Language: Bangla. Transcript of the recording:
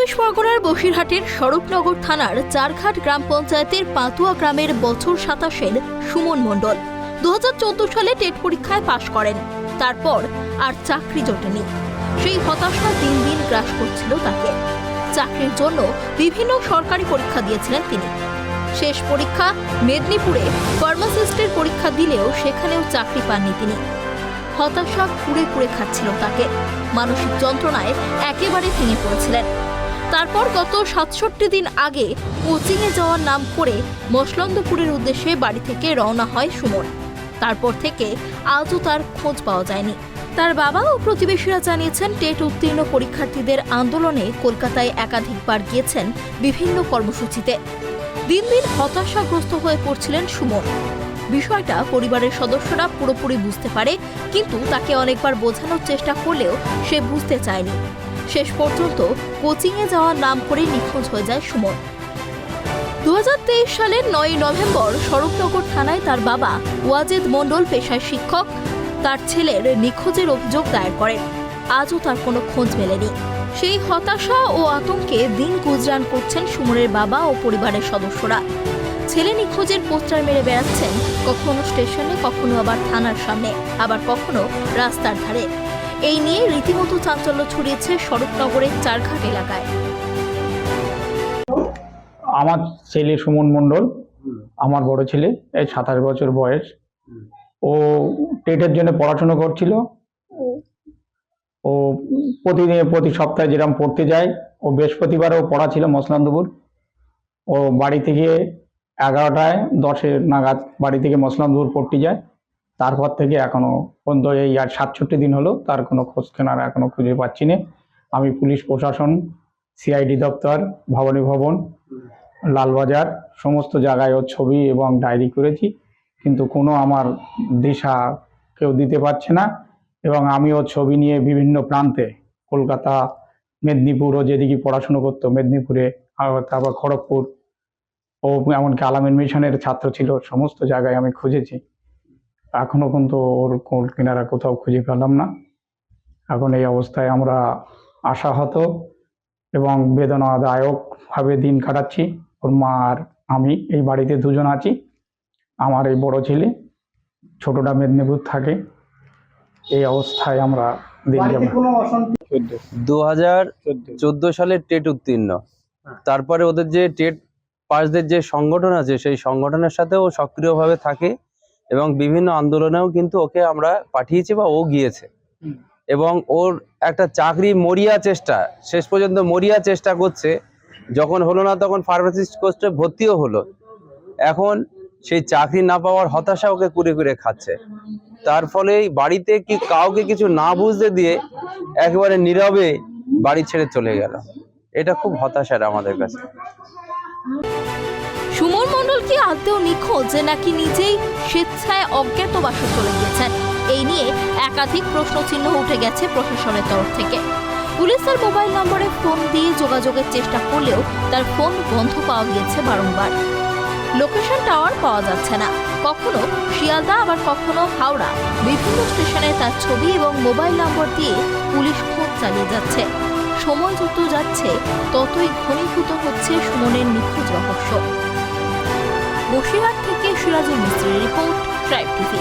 চব্বিশ পরগনার বসিরহাটের স্বরূপনগর থানার চারঘাট গ্রাম পঞ্চায়েতের পাতুয়া গ্রামের বছর সাতাশের সুমন মণ্ডল দু সালে টেট পরীক্ষায় পাশ করেন। তারপর আর চাকরি জোটেনি। সেই হতাশা দিন দিন গ্রাস করছিল তাকে। চাকরির জন্য বিভিন্ন সরকারি পরীক্ষা দিয়েছিলেন তিনি। শেষ পরীক্ষা মেদিনীপুরে ফার্মাসিস্টের পরীক্ষা দিলেও সেখানেও চাকরি পাননি তিনি। হতাশা কুড়ে কুড়ে খাচ্ছিল তাকে। মানসিক যন্ত্রণায় একেবারে ভেঙে পড়েছিলেন। তারপর গত সাতষট্টি দিন আগে কোচিংয়ে যাওয়ার নাম করে মসলন্দপুরের উদ্দেশ্যে বাড়ি থেকে রওনা হয় সুমন। তারপর থেকে আজও তার খোঁজ পাওয়া যায়নি। তার বাবা ও প্রতিবেশীরা জানিয়েছেন, টেট উত্তীর্ণ পরীক্ষার্থীদের আন্দোলনে কলকাতায় একাধিকবার গিয়েছেন বিভিন্ন কর্মসূচিতে। দিন দিন হতাশাগ্রস্ত হয়ে পড়ছিলেন সুমন। বিষয়টা পরিবারের সদস্যরা পুরোপুরি বুঝতে পারে, কিন্তু তাকে অনেকবার বোঝানোর চেষ্টা করলেও সে বুঝতে চায়নি। শেষ পর্যন্ত কোচিংয়ে যাওয়ার নাম করে নিখোঁজ হয়ে যায় সুমন। দুহাজার তেইশ সালের নয় নভেম্বর স্বরূপনগর থানায় তার বাবা ওয়াজেদ মণ্ডল পেশায় শিক্ষক, তার ছেলের নিখোঁজের অভিযোগ দায়ের করেন। আজও তার কোনো খোঁজ মেলেনি। সেই হতাশা ও আতঙ্কে দিন গুজরান করছেন সুমনের বাবা ও পরিবারের সদস্যরা। ছেলে নিখোঁজের পোস্টার মেরে বেড়াচ্ছেন, কখনো স্টেশনে, কখনো আবার থানার সামনে, আবার কখনো রাস্তার ধারে। এই নিয়ে রীতিমতো চাঞ্চল্য ছড়িয়েছে স্বরূপনগরের চারঘাট এলাকায়। আমার ছেলে সুমন মণ্ডল আমার বড় ছেলে এই সাতাশ বছর বয়স। ও টেটের জন্য পড়াশোনা করছিল। ও প্রতিদিন প্রতি সপ্তাহে যেরকম পড়তে যায় ও বৃহস্পতিবারও পড়া ছিল মসলান্দপুর। ও বাড়ি থেকে এগারোটায় দশে নাগাদ বাড়ি থেকে মসলান্দপুর পড়তে যায়। তারপর থেকে এখনও পর্যন্ত এই আর সাতষট্টি দিন হলো, তার কোনো খোঁজ কেনার এখনও খুঁজে পাচ্ছি না। আমি পুলিশ প্রশাসন, সিআইডি দপ্তর, ভবানী ভবন, লালবাজার, সমস্ত জায়গায় ওর ছবি এবং ডায়েরি করেছি, কিন্তু কোনো আমার দিশা কেউ দিতে পারছে না এবং আমি ওর ছবি নিয়ে বিভিন্ন প্রান্তে, কলকাতা, মেদিনীপুর ও যেদিকে পড়াশুনো করতো, মেদিনীপুরে তারপর খড়গপুর ও এমনকি আলামিন মিশনের ছাত্র ছিল, সমস্ত জায়গায় আমি খুঁজেছি। এখনও কিন্তু ওর কোল কিনারা কোথাও খুঁজে পেলাম না। এখন এই অবস্থায় আমরা আশাহত এবং বেদনাদায়কভাবে দিন কাটাচ্ছি। ওর মা আর আমি এই বাড়িতে দুজন আছি। আমার এই বড় ছেলে ছোটটা মেদিনীপুর থাকে। এই অবস্থায় আমরা দিন বাড়িতে কোনো অশান্তি? দু হাজার চোদ্দ। চোদ্দ সালে টেট উত্তীর্ণ। হ্যাঁ। তারপরে ওদের যে টেট পাশদের যে সংগঠন আছে সেই সংগঠনের সাথেও সক্রিয়ভাবে থাকে। এবং বিভিন্ন আন্দোলনেও কিন্তু ওকে আমরা পাঠিয়েছি বা ও গিয়েছে। এবং ওর একটা চাকরি মরিয়া চেষ্টা শেষ পর্যন্ত মরিয়া চেষ্টা করছে। যখন হলো না তখন ফার্মাসিস্ট কোর্সে ভর্তিও হলো। এখন সেই চাকরি না পাওয়ার হতাশা ওকে কুড়ে কুড়ে খাচ্ছে। তার ফলে বাড়িতে কি কাউকে কিছু না বুঝতে দিয়ে একেবারে নীরবে বাড়ি ছেড়ে চলে গেল। এটা খুব হতাশার আমাদের কাছে। সুমন মণ্ডল কি আদৌ নিখোঁজ নাকি নিজেই স্বেচ্ছায় অজ্ঞাতবাসে চলে গিয়েছেন। এই নিয়ে একাধিক প্রশ্নচিহ্ন উঠে গেছে প্রশাসনের তরফ থেকে। পুলিশ তার মোবাইল নম্বরে ফোন দিয়ে যোগাযোগের চেষ্টা করলেও তার ফোন বন্ধ পাওয়া গিয়েছে বারংবার। লোকেশন টাওয়ার পাওয়া যাচ্ছে না। কখনো শিয়ালদা, আবার কখনো হাওড়া। বিভিন্ন স্টেশনে তার ছবি এবং মোবাইল নম্বর দিয়ে পুলিশ খোঁজ চালিয়ে যাচ্ছে। সময় যত যাচ্ছে, ততই ঘনীভূত হচ্ছে সুমনের নিখোঁজ রহস্য। বসিরহাট থেকে সিরাজুল মিস্ত্রির রিপোর্ট ট্রাইব টিভি।